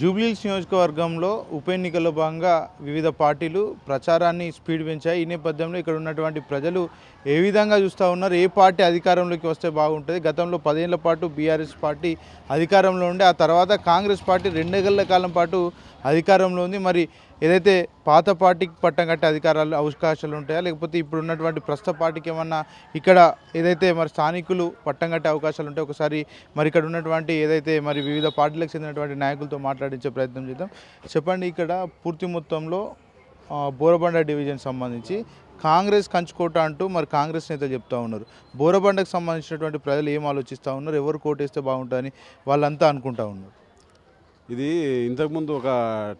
జూబ్లీహిల్స్ నియోజకవర్గంలో ఉప ఎన్నికల్లో భాగంగా వివిధ పార్టీలు ప్రచారాన్ని స్పీడ్ పెంచాయి. ఈ నేపథ్యంలో ఇక్కడ ఉన్నటువంటి ప్రజలు ఏ విధంగా చూస్తూ ఉన్నారు? ఏ పార్టీ అధికారంలోకి వస్తే బాగుంటుంది? గతంలో పదేళ్ళ పాటు బీఆర్ఎస్ పార్టీ అధికారంలో ఉండే ఆ తర్వాత కాంగ్రెస్ పార్టీ రెండేళ్ళ కాలం పాటు అధికారంలో ఉంది. మరి ఏదైతే పాత పార్టీకి పట్టం కట్టే అధికారాలు అవకాశాలు ఉంటాయా? లేకపోతే ఇప్పుడు ఉన్నటువంటి ప్రస్తుత పార్టీకి ఏమన్నా ఇక్కడ ఏదైతే మరి స్థానికులు పట్టం కట్టే అవకాశాలు ఉంటాయి ఒకసారి మరి ఇక్కడ ఉన్నటువంటి ఏదైతే మరి వివిధ పార్టీలకు చెందినటువంటి నాయకులతో మాట్లాడించే ప్రయత్నం చేద్దాం. చెప్పండి ఇక్కడ పూర్తి మొత్తంలో బోరబండ డివిజన్ సంబంధించి కాంగ్రెస్ కంచుకోట అంటూ మరి కాంగ్రెస్ నేతలు చెప్తా ఉన్నారు. బోరబండకు సంబంధించినటువంటి ప్రజలు ఏం ఆలోచిస్తూ ఉన్నారు? ఎవరు కోటేస్తే బాగుంటుందని వాళ్ళంతా అనుకుంటా ఉన్నారు. ఇది ఇంతకుముందు ఒక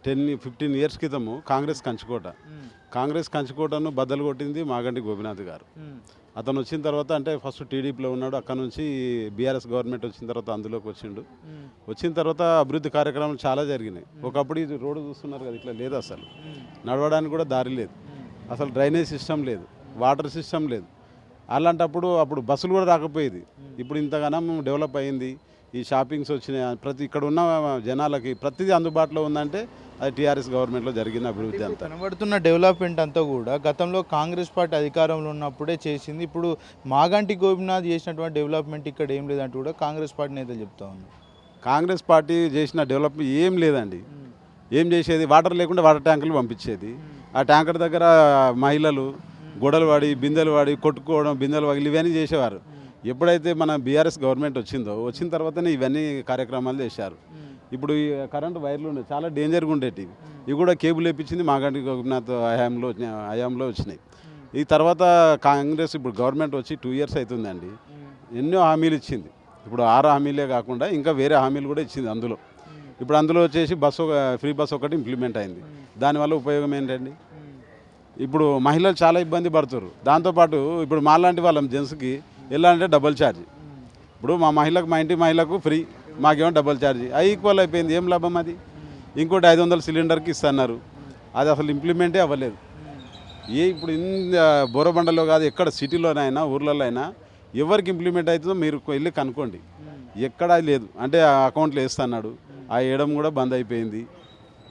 టెన్ ఫిఫ్టీన్ ఇయర్స్ క్రితము కాంగ్రెస్ కంచుకోట. కాంగ్రెస్ కంచుకోటను బద్దలు కొట్టింది మాగంటి గోపినాథ్ గారు. అతను వచ్చిన తర్వాత అంటే ఫస్ట్ టీడీపీలో ఉన్నాడు అక్కడ నుంచి బీఆర్ఎస్ గవర్నమెంట్ వచ్చిన తర్వాత అందులోకి వచ్చిండు. వచ్చిన తర్వాత అభివృద్ధి కార్యక్రమాలు చాలా జరిగినాయి. ఒకప్పుడు ఇది రోడ్డు చూస్తున్నారు కదా ఇట్లా లేదు అసలు? నడవడానికి కూడా దారి లేదు. అసలు డ్రైనేజ్ సిస్టమ్ లేదు వాటర్ సిస్టమ్ లేదు. అలాంటప్పుడు అప్పుడు బస్సులు కూడా రాకపోయేది. ఇప్పుడు ఇంతగానం డెవలప్ అయింది. ఈ షాపింగ్స్ వచ్చినాయి. ప్రతి ఇక్కడ ఉన్న జనాలకి ప్రతిదీ అందుబాటులో ఉందంటే అది టీఆర్ఎస్ గవర్నమెంట్లో జరిగిన అభివృద్ధి అంతా. కనబడుతున్న డెవలప్మెంట్ అంతా కూడా గతంలో కాంగ్రెస్ పార్టీ అధికారంలో ఉన్నప్పుడే చేసింది. ఇప్పుడు మాగంటి గోపినాథ్ చేసినటువంటి డెవలప్మెంట్ ఇక్కడ ఏం లేదంటూ కూడా కాంగ్రెస్ పార్టీ నేతలు చెప్తా ఉన్నారు. కాంగ్రెస్ పార్టీ చేసిన డెవలప్మెంట్ ఏం లేదండి. ఏం చేసేది? వాటర్ లేకుండా వాటర్ ట్యాంకులు పంపించేది. ఆ ట్యాంకర్ దగ్గర మహిళలు గొడవలు వాడి బిందెలు వాడి కొట్టుకోవడం బిందెలు పగిలి ఇవన్నీ చేసేవారు. ఎప్పుడైతే మన బీఆర్ఎస్ గవర్నమెంట్ వచ్చిందో వచ్చిన తర్వాతనే ఇవన్నీ కార్యక్రమాలు చేశారు. ఇప్పుడు ఈ కరెంటు వైర్లు చాలా డేంజర్గా ఉండేవి ఇవి కూడా కేబుల్ వేపించింది మాగంటి గోపినాథ్ హయాంలో హయాంలో వచ్చినాయి. ఈ తర్వాత కాంగ్రెస్ ఇప్పుడు గవర్నమెంట్ వచ్చి టూ ఇయర్స్ అవుతుందండి. ఎన్నో హామీలు ఇచ్చింది. ఇప్పుడు ఆరు హామీలే కాకుండా ఇంకా వేరే హామీలు కూడా ఇచ్చింది అందులో. ఇప్పుడు అందులో వచ్చేసి బస్సు ఒక ఫ్రీ బస్ ఒకటి ఇంప్లిమెంట్ అయింది. దానివల్ల ఉపయోగం ఏంటండి? ఇప్పుడు మహిళలు చాలా ఇబ్బంది పడుతారు దాంతోపాటు ఇప్పుడు మాలాంటి వాళ్ళం జెంట్స్కి ఎలా అంటే డబల్ ఛార్జ్ ఇప్పుడు మా మహిళకు మా ఇంటి మహిళకు ఫ్రీ మాకేమో డబల్ ఛార్జ్ అవి ఈక్వల్ అయిపోయింది. ఏం లాభం అది? ఇంకోటి ఐదు వందల సిలిండర్కి ఇస్తున్నారు. అది అసలు ఇంప్లిమెంటే అవ్వలేదు. ఏ ఇప్పుడు బోరబండలో కాదు ఎక్కడ సిటీలోనైనా ఊర్లలో అయినా ఎవరికి ఇంప్లిమెంట్ అవుతుందో మీరు వెళ్ళి కనుక్కోండి. ఎక్కడా లేదు. అంటే ఆ అకౌంట్లో వేస్తున్నాడు. ఆ వేయడం కూడా బంద్ అయిపోయింది.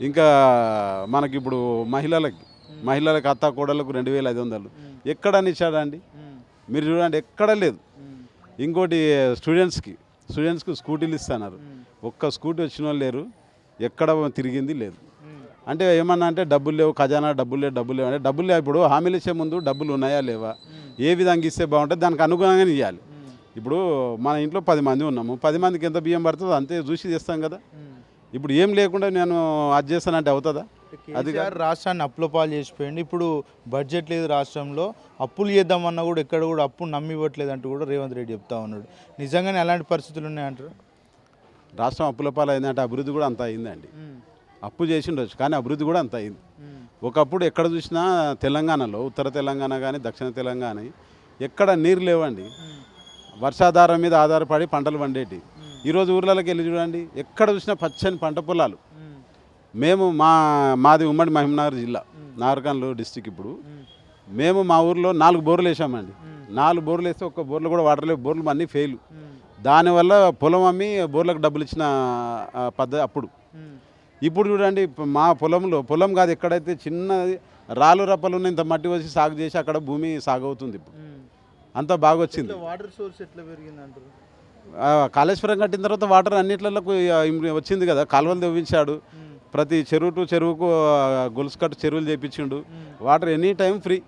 ఇంకా మనకి ఇప్పుడు మహిళలకి మహిళలకు అత్త కోడలకు రెండు వేల ఐదు వందలు. ఎక్కడ అని ఇచ్చాడండి మీరు చూడండి ఎక్కడ లేదు. ఇంకోటి స్టూడెంట్స్కి స్టూడెంట్స్కి స్కూటీలు ఇస్తున్నారు. ఒక్క స్కూటీ వచ్చిన వాళ్ళు లేరు ఎక్కడ తిరిగింది లేదు. అంటే ఏమన్నా అంటే డబ్బులు లేవు ఖజానా డబ్బులు లేవు డబ్బులు లేవు అంటే డబ్బులు లేవు. ఇప్పుడు హామీలు ఇచ్చే ముందు డబ్బులు ఉన్నాయా లేవా? ఏ విధంగా ఇస్తే బాగుంటుంది? దానికి అనుగుణంగానే ఇవ్వాలి ఇప్పుడు మన ఇంట్లో పది మంది ఉన్నాము. పది మందికి ఎంత బియ్యం పడుతుందో అంతే చూసి చేస్తాం కదా. ఇప్పుడు ఏం లేకుండా నేను అది చేస్తానంటే అవుతుందా? అది రాష్ట్రాన్ని అప్పుల పాలు చేసిపోయింది ఇప్పుడు బడ్జెట్ లేదు రాష్ట్రంలో. అప్పులు చేద్దామన్నా కూడా ఎక్కడ కూడా అప్పు నమ్మి ఇవ్వట్లేదు అంటూ కూడా రేవంత్ రెడ్డి చెప్తా ఉన్నాడు. నిజంగానే అలాంటి పరిస్థితులు ఉన్నాయంటారు రాష్ట్రం అప్పుల పాలు అయిందంటే అభివృద్ధి కూడా అంత అయిందండి. అప్పు చేసిండొచ్చు కానీ అభివృద్ధి కూడా అంత అయింది. ఒకప్పుడు ఎక్కడ చూసినా తెలంగాణలో ఉత్తర తెలంగాణ కానీ దక్షిణ తెలంగాణ ఎక్కడ నీరు లేవండి. వర్షాధారం మీద ఆధారపడి పంటలు పండేటి ఈరోజు ఊర్లలోకి వెళ్ళి చూడండి ఎక్కడ చూసినా పచ్చని పంట పొలాలు. మేము మా మాది ఉమ్మడి మహబూబ్నగర్ జిల్లా నాగర్కర్నూలు డిస్టిక్ ఇప్పుడు. మేము. మా ఊర్లో నాలుగు బోర్లు వేసామండి. నాలుగు బోర్లు వేస్తే ఒక్క బోర్లు కూడా వాటర్ లేవు బోర్లు అన్నీ ఫెయిల్ దానివల్ల పొలం అమ్మి బోర్లకు డబ్బులు ఇచ్చిన పద్ధతి అప్పుడు. ఇప్పుడు చూడండి మా పొలంలో పొలం కాదు ఎక్కడైతే చిన్న రాళ్ళు రప్పలు ఉన్న ఇంత మట్టి వచ్చి సాగు చేసి అక్కడ భూమి సాగు అవుతుంది ఇప్పుడు అంత బాగా వచ్చింది వాటర్ సోర్స్ ఎట్లా పెరిగింది అంటారు? కాళేశ్వరం కట్టిన తర్వాత వాటర్ అన్నిట్లలో వచ్చింది కదా కాలువలు తవ్వించాడు. ప్రతి చెరువు టు చెరువుకు గొలుసు కట్టు చెరువులు చేపించిండు. Water any time free.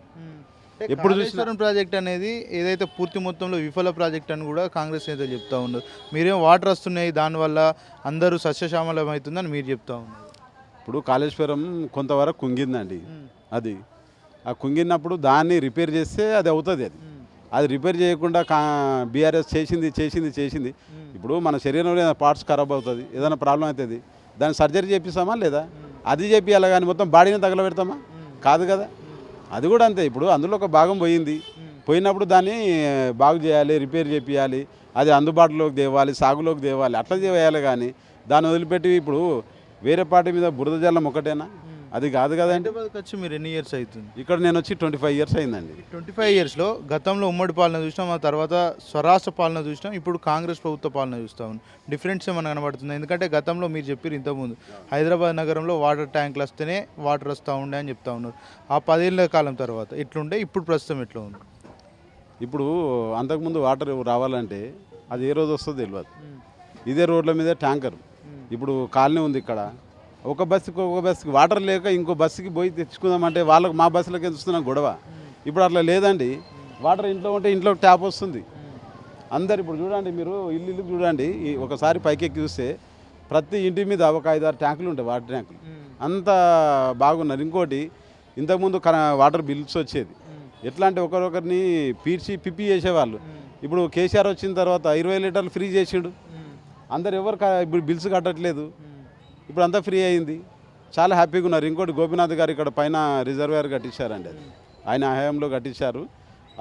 ఎప్పుడు చూసినా- ప్రాజెక్ట్ అనేది ఏదైతే పూర్తి మొత్తంలో విఫల ప్రాజెక్ట్ అని కూడా కాంగ్రెస్ నేతలు చెప్తా ఉన్నారు. మీరేం వాటర్ వస్తున్నాయి దానివల్ల అందరూ సస్యశ్యామలం అవుతుందని మీరు చెప్తా ఉన్నారు. ఇప్పుడు కాళేశ్వరం కొంతవరకు కుంగిందండి. అది. ఆ కుంగినప్పుడు దాన్ని రిపేర్ చేస్తే అది అవుతుంది అది. అది రిపేర్ చేయకుండా కా బీఆర్ఎస్ చేసింది చేసింది చేసింది. ఇప్పుడు మన శరీరంలో ఏదైనా పార్ట్స్ ఖరాబ్ అవుతుంది ఏదైనా ప్రాబ్లం అవుతుంది. దాన్ని సర్జరీ చేపిస్తామా లేదా? అది చేపియాలి కానీ మొత్తం బాడీని తగలబెడతామా? కాదు కదా. అది కూడా అంతే. ఇప్పుడు అందులో ఒక భాగం పోయింది. పోయినప్పుడు దాన్ని బాగు చేయాలి రిపేర్ చేపియాలి. అది అందుబాటులోకి తేవాలి సాగులోకి తేవాలి. అట్లా చేయాలి కానీ దాన్ని వదిలిపెట్టి ఇప్పుడు వేరే పార్టీ మీద బురద జల్లం ఒకటేనా? అది కాదు కదండి. హైదరాబాద్కి వచ్చి మీరు ఎన్ని ఇయర్స్ అవుతుంది? ఇక్కడ నేను వచ్చి ట్వంటీ ఫైవ్ ఇయర్స్ అయిందండి. ట్వంటీ ఫైవ్ ఇయర్స్లో గతంలో ఉమ్మడి పాలన చూసినాం ఆ తర్వాత స్వరాష్ట్ర పాలన చూసినాం ఇప్పుడు కాంగ్రెస్ ప్రభుత్వ పాలన చూస్తా ఉన్నాం. డిఫరెన్స్ ఏమైనా కనబడుతుంది? ఎందుకంటే గతంలో మీరు చెప్పారు ఇంతకుముందు హైదరాబాద్ నగరంలో వాటర్ ట్యాంకులు వస్తేనే వాటర్ వస్తూ ఉండే అని చెప్తా ఉన్నారు. ఆ పదేళ్ళ కాలం తర్వాత ఎట్లుండే? ఇప్పుడు ప్రస్తుతం ఎట్లా ఉంది? ఇప్పుడు అంతకుముందు వాటర్ రావాలంటే అది ఏ రోజు వస్తుందో తెలియదు ఇదే రోడ్ల మీద ట్యాంకర్. ఇప్పుడు కాలనీ ఉంది ఇక్కడ. ఒక బస్సుకి ఒక బస్సుకి వాటర్ లేక ఇంకో బస్సుకి పోయి తెచ్చుకుందామంటే వాళ్ళకి మా బస్సులకి వస్తున్నాం గొడవ? ఇప్పుడు అట్లా లేదండి. వాటర్ ఇంట్లో ఉంటే ఇంట్లో ట్యాప్ వస్తుంది. అందరు ఇప్పుడు చూడండి మీరు ఇల్లు ఇల్లు చూడండి. ఈ ఒకసారి పైకి ఎక్కి చూస్తే ప్రతి ఇంటి మీద ఒక ఐదారు ట్యాంకులు ఉంటాయి వాటర్ ట్యాంకులు. అంత బాగున్నారు ఇంకోటి ఇంతకుముందు వాటర్ బిల్స్ వచ్చేది. ఎట్లా అంటే ఒకరొకరిని పీల్చి పిప్పి చేసేవాళ్ళు. ఇప్పుడు కేసీఆర్ వచ్చిన తర్వాత ఇరవై లీటర్లు ఫ్రీ చేసిండు. అందరు ఎవరు ఇప్పుడు బిల్స్ కట్టట్లేదు. ఇప్పుడు అంతా ఫ్రీ అయింది. చాలా హ్యాపీగా ఉన్నారు. ఇంకోటి గోపీనాథ్ గారు ఇక్కడ పైన రిజర్వేర్ కట్టించారండి అది. ఆయన హయాంలో కట్టించారు.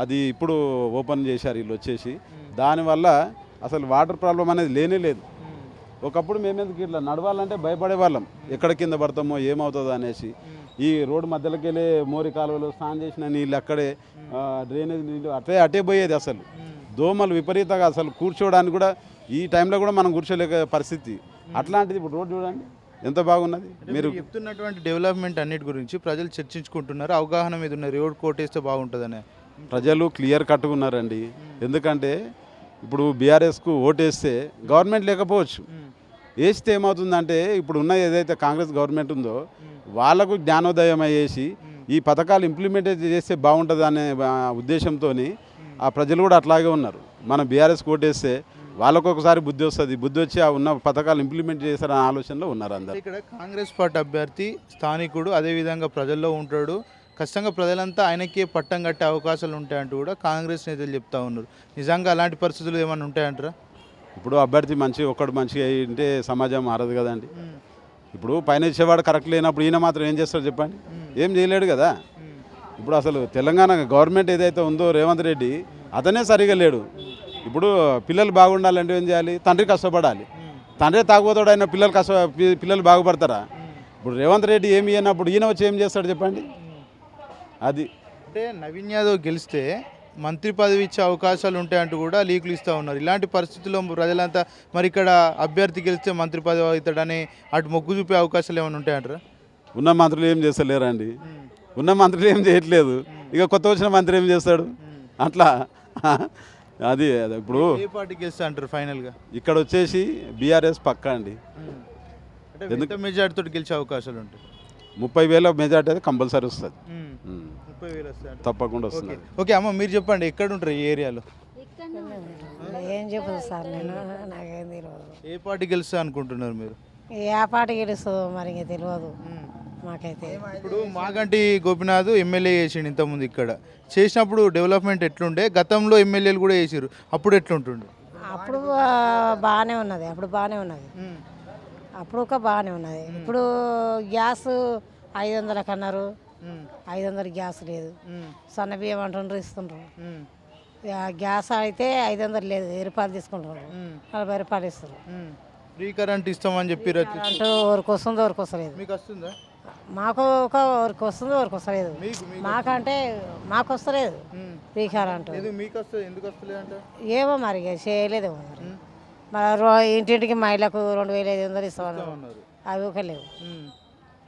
అది ఇప్పుడు ఓపెన్ చేశారు వీళ్ళు వచ్చేసి. దానివల్ల అసలు వాటర్ ప్రాబ్లం అనేది లేనే లేదు. ఒకప్పుడు మేమెందుకు ఇట్లా నడవాలంటే భయపడే వాళ్ళం ఎక్కడ కింద పడతామో ఏమవుతుందో అనేసి. ఈ రోడ్డు మధ్యలోకి వెళ్ళే మోరి కాలువలు స్నానం చేసిన నీళ్ళు అక్కడే డ్రైనేజ్ నీళ్ళు అటే అటే పోయేది అసలు. దోమలు విపరీతంగా అసలు కూర్చోవడానికి కూడా ఈ టైంలో కూడా మనం కూర్చోలేక పరిస్థితి. అట్లాంటిది ఇప్పుడు రోడ్డు చూడండి. ఎంత బాగున్నది? మీరు మీరు చెప్తున్నటువంటి డెవలప్మెంట్ అన్నిటి గురించి ప్రజలు చర్చించుకుంటున్నారు. అవగాహన మీద ఉన్న రోడ్ కోటేస్తే బాగుంటుందనే. ప్రజలు క్లియర్ కట్టుకున్నారండి ఎందుకంటే ఇప్పుడు బీఆర్ఎస్కు ఓటేస్తే గవర్నమెంట్ లేకపోవచ్చు. వేస్తే ఏమవుతుందంటే ఇప్పుడు ఉన్న ఏదైతే కాంగ్రెస్ గవర్నమెంట్ ఉందో వాళ్ళకు జ్ఞానోదయం అయ్యేసి ఈ పథకాలు ఇంప్లిమెంట్ చేస్తే బాగుంటుంది అనే ఉద్దేశంతో ఆ ప్రజలు కూడా అట్లాగే ఉన్నారు. మనం బీఆర్ఎస్ ఓటేస్తే వాళ్ళకు ఒకసారి బుద్ధి వస్తుంది. బుద్ధి వచ్చి ఆ ఉన్న పథకాలు ఇంప్లిమెంట్ చేస్తారనే ఆలోచనలో ఉన్నారు అందరు. ఇక్కడ కాంగ్రెస్ పార్టీ అభ్యర్థి స్థానికుడు అదేవిధంగా ప్రజల్లో ఉంటాడు. ఖచ్చితంగా ప్రజలంతా ఆయనకే పట్టం కట్టే అవకాశాలు ఉంటాయంటూ కూడా కాంగ్రెస్ నేతలు చెప్తా ఉన్నారు. నిజంగా అలాంటి పరిస్థితులు ఏమైనా ఉంటాయంటారా? ఇప్పుడు అభ్యర్థి మంచి ఒక్కడు మంచిగా ఉంటే సమాజం మారదు కదండి. ఇప్పుడు పైన ఇచ్చేవాడు కరెక్ట్ లేనప్పుడు ఈయన మాత్రం ఏం చేస్తాడు చెప్పండి? ఏం చేయలేడు కదా. ఇప్పుడు అసలు తెలంగాణ గవర్నమెంట్ ఏదైతే ఉందో రేవంత్ రెడ్డి అతనే సరిగా లేడు. ఇప్పుడు పిల్లలు బాగుండాలంటే ఏం చేయాలి? తండ్రి కష్టపడాలి. తండ్రి తాగుబోతాడు అయిన పిల్లలు కష్ట పిల్లలు బాగుపడతారా? ఇప్పుడు రేవంత్ రెడ్డి ఏమి ఇవ్వనప్పుడు ఈయన వచ్చి ఏం చేస్తాడు చెప్పండి? అది. అంటే నవీన్ యాదవ్ గెలిస్తే మంత్రి పదవి ఇచ్చే అవకాశాలు ఉంటాయంటూ కూడా లీకులు ఇస్తూ ఉన్నారు. ఇలాంటి పరిస్థితుల్లో ప్రజలంతా మరి ఇక్కడ అభ్యర్థి గెలిస్తే మంత్రి పదవి అవుతాడని అటు మొగ్గు చూపే అవకాశాలు ఏమైనా ఉంటాయంటారా? ఉన్న మంత్రులు ఏం చేస్తలేరండి. ఉన్న మంత్రులు ఏం చేయట్లేదు. ఇక కొత్త వచ్చిన మంత్రి ఏం చేస్తాడు? అట్లా. అది అది ఇప్పుడు ఏ పార్టీ గెలిస్తే అంటారు ఫైనల్గా? ఇక్కడ వచ్చేసి బీఆర్ఎస్ పక్కా అండి. అంటే ఎంత మెజార్టీతో గెలిచే అవకాశాలు ఉంటాయి. ముప్పై వేల మెజార్టీ అయితే కంపల్సరీ వస్తుంది. ఉమ్. ఉమ్. ముప్పై వేలు వస్తాయి తప్పకుండా వస్తుంది. ఓకే అమ్మ మీరు చెప్పండి ఎక్కడ ఉంటారు ఈ ఏరియాలో? ఏం చెప్పదు సార్ నేను నాకేం తెలియదు ఏ పార్టీ గెలుస్తా అనుకుంటున్నారు మీరు? ఏ పాట గెలుస్తుందో మరి తెలియదు మాకైతే ఇప్పుడు మాగంటి గోపినాథ్ ఎమ్మెల్యే చేసిండు ఇంతకుముందు ఇక్కడ. చేసినప్పుడు డెవలప్మెంట్ ఎట్లుండే? గతంలో ఎమ్మెల్యేలు కూడా చేసిరు అప్పుడు ఎట్లుంటుండే? అప్పుడు బాగానే ఉన్నది. అప్పుడు బాగానే ఉన్నది. అప్పుడు ఒక బాగానే ఉన్నది. ఇప్పుడు గ్యాస్ ఐదు వందలకు అన్నారు ఐదు వందల గ్యాస్ లేదు. సన్న బియ్యం అంటుండ్రు ఇస్తుండ్రు. గ్యాస్ అయితే ఐదు వందలు లేదు. వెయ్యి రూపాయలు తీసుకుంటున్నారు నలభై రూపాయలు ఇస్తారు ఫ్రీ కరెంట్ ఇస్తామని చెప్పిరు అంటూ ఎవరికి వస్తుందో ఎవరికి వస్తలేదు మీకు వస్తుందా? మాకు ఒక ఎవరికి వస్తుందో ఎవరికి వస్తలేదు. మీకు మీకు మాకంటే మాకు వస్తలేదు. ఫ్రీకార్ అంటూ. ఎందుకు మీకు వస్తుంది ఎందుకు వస్తలేదు అంట? ఏమో మరి చేయలేదేమో మరి. మరి ఇంటింటికి మహిళకు రెండు వేల ఐదు వందలు ఇస్తామన్నారు. అవి ఒక లేవు.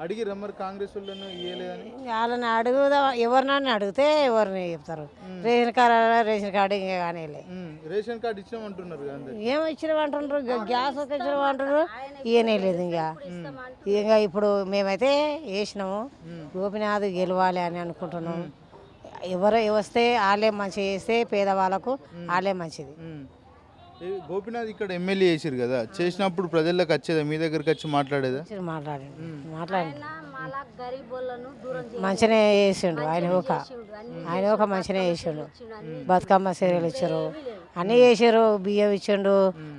అడిగి రమ్మరు కాంగ్రెస్ వాళ్ళను వాళ్ళని అడుగుదా ఎవరినని అడిగితే ఎవరిని చెప్తారు. రేషన్ కార్డు రేషన్ కార్డు ఇంకా కానీ రేషన్ కార్డు ఇచ్చామంటున్నారు కదా అందరు. ఏం ఇచ్చినమంటున్నారు? గ- గ్యాస్ ఒక ఇచ్చినమంటున్నారు? ఇవనే లేదు ఇంకా. ఇంకా ఇప్పుడు మేమైతే వేసినాము. గోపినాథ్ గెలవాలి అని అనుకుంటున్నాము. ఎవరు వస్తే వాళ్ళే మంచిగా చేస్తే పేదవాళ్ళకు వాళ్ళే మంచిది. గోపీనాథ్ ఇక్కడ ఎమ్మెల్యే చేసిరు కదా చేసినప్పుడు ప్రజల్లోకి వచ్చేదా? మీ దగ్గరికి వచ్చి మాట్లాడేదా? మంచిగా మాట్లాడండి. మాట్లాడండి. మంచిగానే చేసిండు. ఆయన ఒక ఆయన ఒక మంచిగానే చేసిండు. బతుకమ్మ సీరియల్ ఇచ్చారు. అన్నీ చేసారు. బియ్యం ఇచ్చిండు.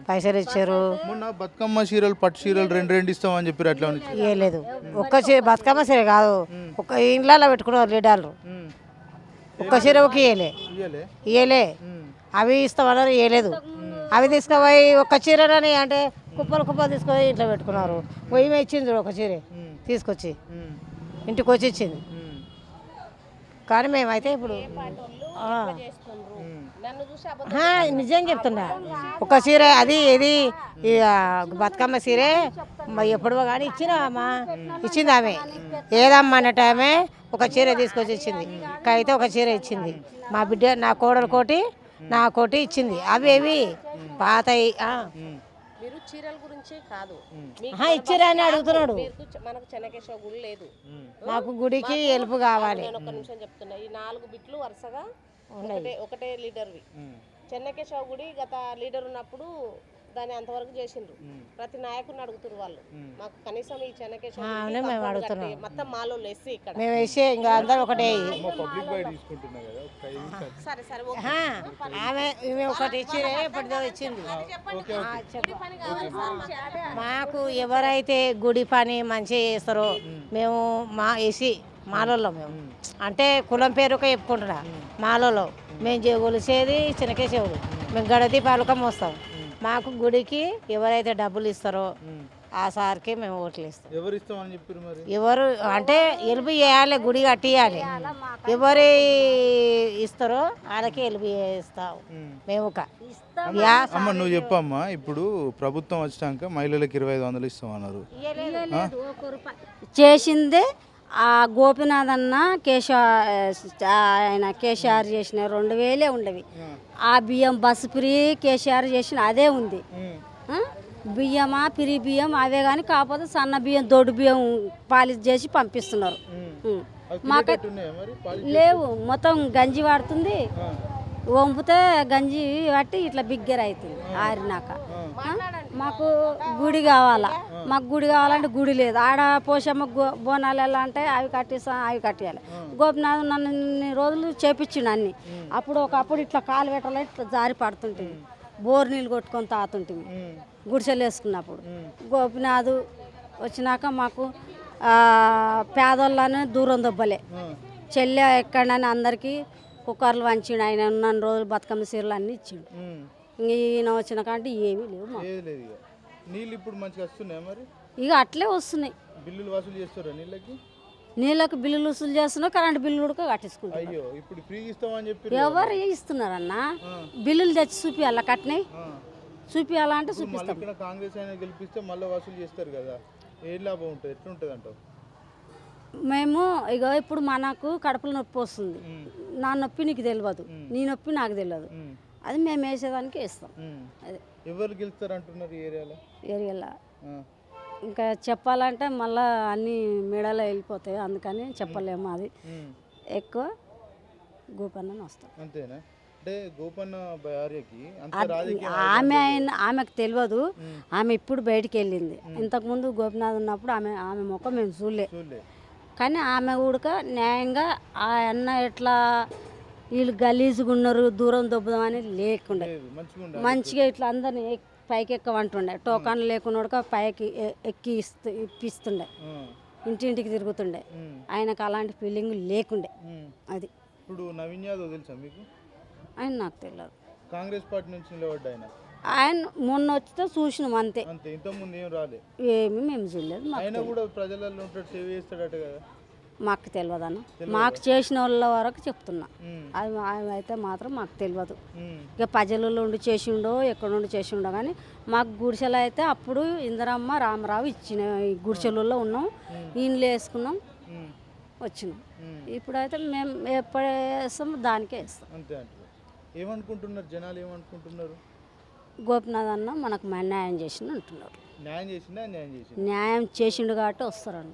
పైసలు ఇచ్చారు. మొన్న బతుకమ్మ చీరలు పట్టు చీరలు రెండు రెండు ఇస్తామని చెప్పారు అట్లా ఇవ్వలేదు ఒక్క చీర బతుకమ్మ సీర కాదు. ఒక్క ఇండ్లలో పెట్టుకున్నారు లీడర్లు. ఒక్క చీర ఒక ఇయ్యలే. ఇయ్యలే. ఇయ్యలే. అవి ఇస్తామన్నారు ఇవ్వలేదు అవి తీసుకుపోయి ఒక్క చీరని అంటే కుప్పలు కుప్పలు తీసుకుపోయి ఇంట్లో పెట్టుకున్నారు. పొయ్యి ఇచ్చింది ఒక చీర. తీసుకొచ్చి. ఇంటికి వచ్చి ఇచ్చింది. కానీ మేమైతే ఇప్పుడు నిజం చెప్తున్నా. ఒక చీర అది ఇది ఆ, బతుకమ్మ చీరే ఎప్పుడో కానీ ఇచ్చిన అమ్మా. ఇచ్చింది ఆమె. ఏదమ్మా అన్నట్టు ఆమె ఒక చీర తీసుకొచ్చి ఇచ్చింది. అయితే ఒక చీర ఇచ్చింది. మా బిడ్డ నా కోడలు కోటి నా కోటి ఇచ్చింది. అవి ఏవి పాత మీరు చీరల గురించి కాదు. ఇచ్చిరా అని అడుగుతున్నాడు. మనకు చెన్నకేశ్వర గుడి లేదు. మాకు గుడికి ఎలుపు కావాలి. నేను నిమిషం చెప్తున్నా. ఈ నాలుగు బిట్లు వరుసగా ఒకటే ఒకటే లీడర్వి. చెన్నకేశ్వర గుడి గత లీడర్ ఉన్నప్పుడు దాన్ని అంతవరకు చేసిండ్రు. ప్రతి నాయకుడిని అడుగుతున్నారు వాళ్ళు. మాకు కనీసం ఈ చెన్నకేశ్వర మేము మొత్తం మాలో ఎస్సీ ఇక్కడ. మేము వేసే ఇంకా అందరూ ఒకటే. సరే సరే ఆమె ఈమె ఒకటి ఇచ్చిరే ఇచ్చింది. మాకు ఎవరైతే గుడి పని మంచిగా చేస్తారో మేము. మా వేసి మాలలో మేము. అంటే కులం పేరుక చెప్పుకుంటున్నా. మాలలో మేము. కొలిసేది చిన్నకేసేవుడు మేము. గడది పాలకం వస్తాం. మాకు గుడికి ఎవరైతే డబ్బులు ఇస్తారో. ఆ సార్కి మేము ఓట్లు ఇస్తాం. ఎవరు ఇస్తామని చెప్పారు మరి? ఎవరు అంటే ఎలుపు వేయాలి గుడి కట్టియాలి. ఎవరు ఇస్తారో వాళ్ళకి ఎలుపు ఇస్తాం ఉమ్. మేము ఒక అమ్మ నువ్వు చెప్పమ్మా. ఇప్పుడు ప్రభుత్వం వచ్చినాక మహిళలకు ఇరవై ఐదు వందలు ఇస్తామన్నారు. చేసిందే ఆ గోపినాథ్ అన్న కేశవ ఆయన కేసీఆర్ చేసిన రెండు వేలే ఉండవి. ఆ. బియ్యం బస్సు ఫ్రీ కేసీఆర్ చేసిన అదే ఉంది? బియ్యమా పిరి బియ్యం అవే కానీ కాకపోతే సన్న బియ్యం దొడ్డు బియ్యం పాలిష్ చేసి పంపిస్తున్నారు. మాకు లేవు. మొత్తం గంజి వాడుతుంది. వంపితే గంజి పట్టి ఇట్లా బిగ్గర అవుతుంది ఆరినాక? మాకు గుడి కావాలా? మాకు గుడి కావాలంటే గుడి లేదు. ఆడ పోషమ్మ బోనాలు ఎలా అంటే అవి కట్టిస్తాం అవి కట్టియాలి. గోపినాథ్ నన్ను రోజులు చేపించిండు అన్ని. అప్పుడు ఒకప్పుడు ఇట్లా కాలు పెట్టాలి ఇట్లా జారి పడుతుంటుంది బోర్ నీళ్ళు కొట్టుకొని తాతుంటుంది గుడిసెలు వేసుకున్నప్పుడు. గోపినాథ్ వచ్చినాక మాకు పేదోళ్ళని దూరం దొబ్బలే. చెల్లె ఎక్కడని అందరికీ కుక్కర్లు వంచిండు. ఆయన ఉన్న రోజులు బతుకమ్మ చీరలు అన్నీ ఇచ్చిండు. ఈయన వచ్చిన కంటే ఏమీ లేవు మాకు. ఏది లేదు ఇక. నీళ్ళు ఇప్పుడు మంచిగా వస్తున్నాయా మరి? ఇక అట్లే వస్తున్నాయి. బిల్లులు వసూలు చేస్తారా నీళ్ళకి? నీళ్ళకి బిల్లులు వసూలు చేస్తున్నావు కరెంట్ బిల్లు కూడా కట్టించుకుంటాం అయ్యో ఇప్పుడు ఫ్రీ ఇస్తామని చెప్పి ఎవరు ఇస్తున్నారన్నా? బిల్లులు తెచ్చి చూపియాలా కట్టినాయి? చూపియాలంటే మళ్ళీ చూపిస్తాం. ఇక్కడ కాంగ్రెస్ అయినా గెలిపిస్తే మళ్ళీ వసూలు చేస్తారు కదా. ఏ లాభం ఉంటుంది? ఎట్లుంటుంది అంటావు? మేము ఇక ఇప్పుడు మనకు కడుపులో నొప్పి వస్తుంది. నా నొప్పి నీకు తెలియదు నీ నొప్పి నాకు తెలియదు ఉమ్, అది మేము వేసేదానికి వేస్తాం. ఉమ్. అదే. ఎవరు గెలుస్తారు అంటున్నారు ఏరియాలో? ఇంకా చెప్పాలంటే మళ్ళా అన్ని మెడలో వెళ్ళిపోతాయి అందుకని చెప్పలేము అది. ఎక్కువ గోపన్నని వస్తాం అంతేనా? అంటే గోపన్న భార్యకి ఆమె ఆయన ఆమెకు తెలియదు. ఆమె ఇప్పుడు బయటికి వెళ్ళింది. ఇంతకుముందు గోపినాథ్ ఉన్నప్పుడు ఆమె ఆమె ముఖం మేము చూడలే. కానీ ఆమె కూడా న్యాయంగా ఆ అన్న ఎట్లా వీళ్ళు గలీజుగా ఉన్నారు దూరం దొబ్బుదామని లేకుండే. మంచిగా ఇట్లా అందరిని పైకి ఎక్కమంటుండే టోకన్లు లేకుండా పైకి ఎక్కి ఇప్పిస్తుండే. ఇంటింటికి తిరుగుతుండే. ఆయనకు అలాంటి ఫీలింగ్ లేకుండే. అది. ఇప్పుడు నవీన్ యాదవ్ తెలుసా మీకు? ఆయన నాకు తెలియదు కాంగ్రెస్ పార్టీ నుంచి నిలబడ్డ ఆయన? ఆయన మొన్న వచ్చితే చూసినాం అంతే. అంతే ఇంతకుముందు ఏం రాలే. ఏమి మేము చూడలేదు ఆయన కూడా ప్రజలలో ఉంటాడు సేవ చేస్తాడట కదా. మాకు తెలియదు అన్న మాకు చేసిన వాళ్ళ వరకు చెప్తున్నా. అది అయితే మాత్రం మాకు తెలియదు ఇక ప్రజలలో ఉండి చేసిండో నుండి చేసిండో కానీ మాకు గుడిసెలు అయితే అప్పుడు ఇందిరమ్మ రామరావు ఇచ్చిన గుడిసెలలో ఉన్నాం. ఈయనలు వేసుకున్నాం. వచ్చినాం. ఇప్పుడైతే మేము ఎప్పుడు వేస్తాం దానికే వేస్తాం. అంతే ఏమనుకుంటున్నారు? జనాలు ఏమనుకుంటున్నారు? గోపినాథ్ అన్న మనకు న్యాయం చేసిండు అంటున్నారు. న్యాయం చేసిందా చేసిందా న్యాయం చేసిండు కాబట్టి వస్తారన్న.